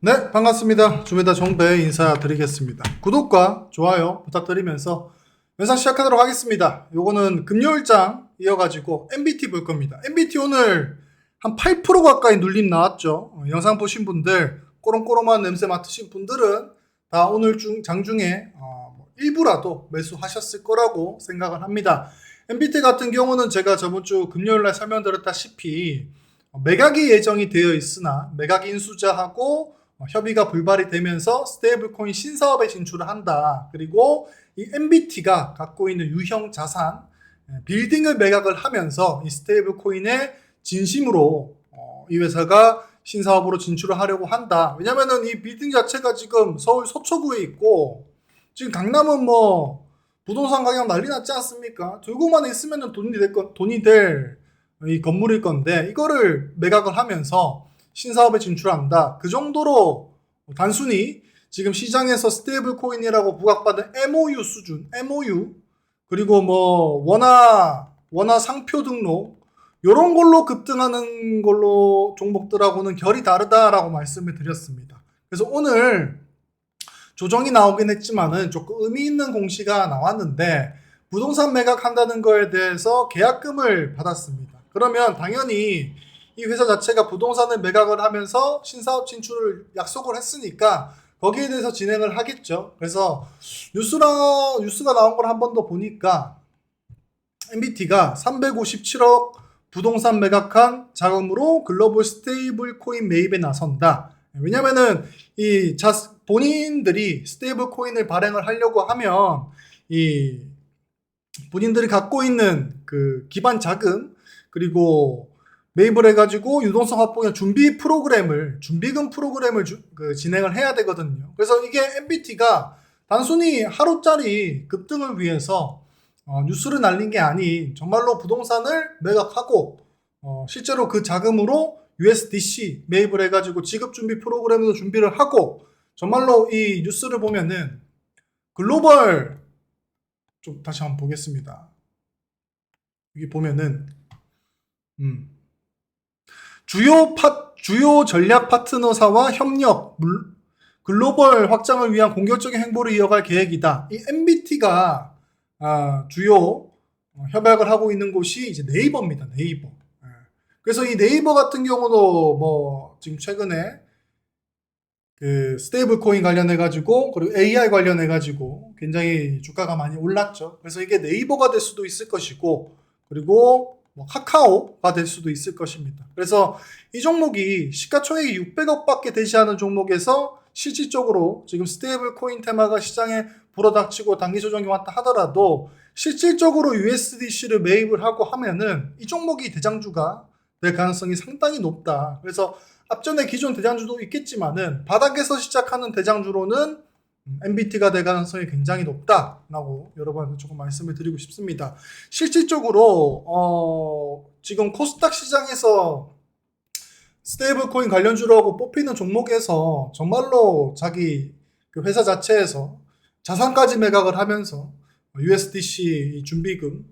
네, 반갑습니다. 주메다 정배 인사드리겠습니다. 구독과 좋아요 부탁드리면서 영상 시작하도록 하겠습니다. 요거는 금요일장 이어가지고 MBT 볼 겁니다. MBT 오늘 한 8% 가까이 눌림 나왔죠. 어, 영상 보신 분들, 꼬롱꼬롱한 냄새 맡으신 분들은 다 오늘 중, 장 중에 어, 뭐 일부라도 매수하셨을 거라고 생각을 합니다. MBT 같은 경우는 제가 저번 주 금요일날 설명드렸다시피 어, 매각이 예정이 되어 있으나 매각 인수자하고 어, 협의가 불발이 되면서 스테이블 코인 신사업에 진출을 한다. 그리고 이 MBT가 갖고 있는 유형 자산 예, 빌딩을 매각을 하면서 이 스테이블 코인에 진심으로 어, 이 회사가 신사업으로 진출을 하려고 한다. 왜냐면은 이 빌딩 자체가 지금 서울 서초구에 있고 지금 강남은 뭐 부동산 가격 난리 났지 않습니까? 들고만 있으면 돈이 될 건, 돈이 될 이 건물일 건데 이거를 매각을 하면서 신사업에 진출한다. 그 정도로 단순히 지금 시장에서 스테이블 코인이라고 부각받은 MOU 수준, MOU 그리고 뭐 원화 원화 상표 등록 이런 걸로 급등하는 걸로 종목들하고는 결이 다르다라고 말씀을 드렸습니다. 그래서 오늘 조정이 나오긴 했지만은 조금 의미 있는 공시가 나왔는데 부동산 매각한다는 거에 대해서 계약금을 받았습니다. 그러면 당연히 이 회사 자체가 부동산을 매각을 하면서 신사업 진출을 약속을 했으니까 거기에 대해서 진행을 하겠죠. 그래서 뉴스라 뉴스가 나온 걸 한 번 더 보니까 MBT가 357억 부동산 매각한 자금으로 글로벌 스테이블 코인 매입에 나선다. 왜냐면은 이 자, 본인들이 스테이블 코인을 발행을 하려고 하면 이 본인들이 갖고 있는 그 기반 자금 그리고 매입을 해가지고 유동성 확보의 준비 프로그램을 준비금 프로그램을 주- 그 진행을 해야 되거든요. 그래서 이게 MBT가 단순히 하루짜리 급등을 위해서 어, 뉴스를 날린 게 아닌 정말로 부동산을 매각하고 어, 실제로 그 자금으로 USDC 매입을 해가지고 지급 준비 프로그램도 준비를 하고 정말로 이 뉴스를 보면은 글로벌 좀 다시 한번 보겠습니다. 여기 보면은 음. 주요 파, 주요 전략 파트너사와 협력, 물- 글로벌 확장을 위한 공격적인 행보를 이어갈 계획이다. 이 MBT가 아, 주요 어, 협약을 하고 있는 곳이 이제 네이버입니다. 네이버. 예. 그래서 이 네이버 같은 경우도 뭐 지금 최근에 그 스테이블 코인 관련해 가지고 그리고 AI 관련해 가지고 굉장히 주가가 많이 올랐죠. 그래서 이게 네이버가 될 수도 있을 것이고 그리고 뭐 카카오가 될 수도 있을 것입니다. 그래서 이 종목이 시가총액이 600억밖에 되지 않은 종목에서 실질적으로 지금 스테이블 코인 테마가 시장에 불어닥치고 단기 조정이 왔다 하더라도 실질적으로 USDC를 매입을 하고 하면은 이 종목이 대장주가 될 가능성이 상당히 높다. 그래서 앞전에 기존 대장주도 있겠지만은 바닥에서 시작하는 대장주로는 MBT가 될 가능성이 굉장히 높다라고 여러분한테 조금 말씀을 드리고 싶습니다. 실질적으로 어, 지금 코스닥 시장에서 스테이블 코인 관련주라고 뽑히는 종목에서 정말로 자기 그 회사 자체에서 자산까지 매각을 하면서 USDC 준비금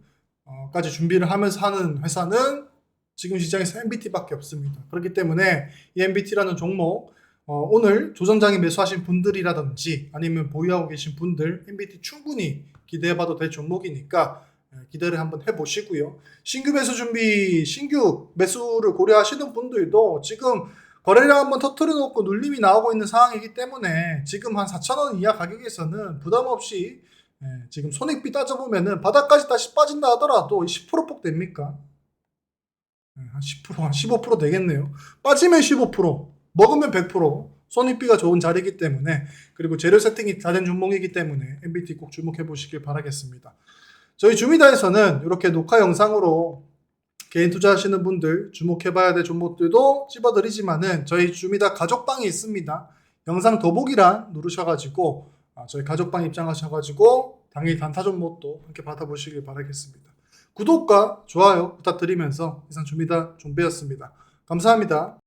어, 까지 준비를 하면서 하는 회사는 지금 시장에서 MBT밖에 없습니다. 그렇기 때문에 이 MBT라는 종목 어, 오늘 조선장에 매수하신 분들이라든지 아니면 보유하고 계신 분들 MBT 충분히 기대해봐도 될 종목이니까 예, 기대를 한번 해보시고요. 신규 매수 준비, 신규 매수를 고려하시는 분들도 지금 거래량 한번 터트려 놓고 눌림이 나오고 있는 상황이기 때문에 지금 한 4,000원 이하 가격에서는 부담 없이 예, 지금 손익비 따져보면은 바닥까지 다시 빠진다 하더라도 10%폭 됩니까? 예, 한 10%, 한 15% 되겠네요. 빠지면 15%, 먹으면 100%. 손익비가 좋은 자리이기 때문에 그리고 재료 세팅이 다 된 종목이기 때문에 MBT 꼭 주목해 보시길 바라겠습니다. 저희 주미다에서는 이렇게 녹화 영상으로 개인 투자하시는 분들 주목해 봐야 될 종목들도 찝어드리지만은 저희 주미다 가족방이 있습니다. 영상 더보기란 누르셔가지고 아, 저희 가족방 입장하셔가지고 당일 단타 종목도 함께 받아보시길 바라겠습니다. 구독과 좋아요 부탁드리면서 이상 주미다 좀비였습니다. 감사합니다.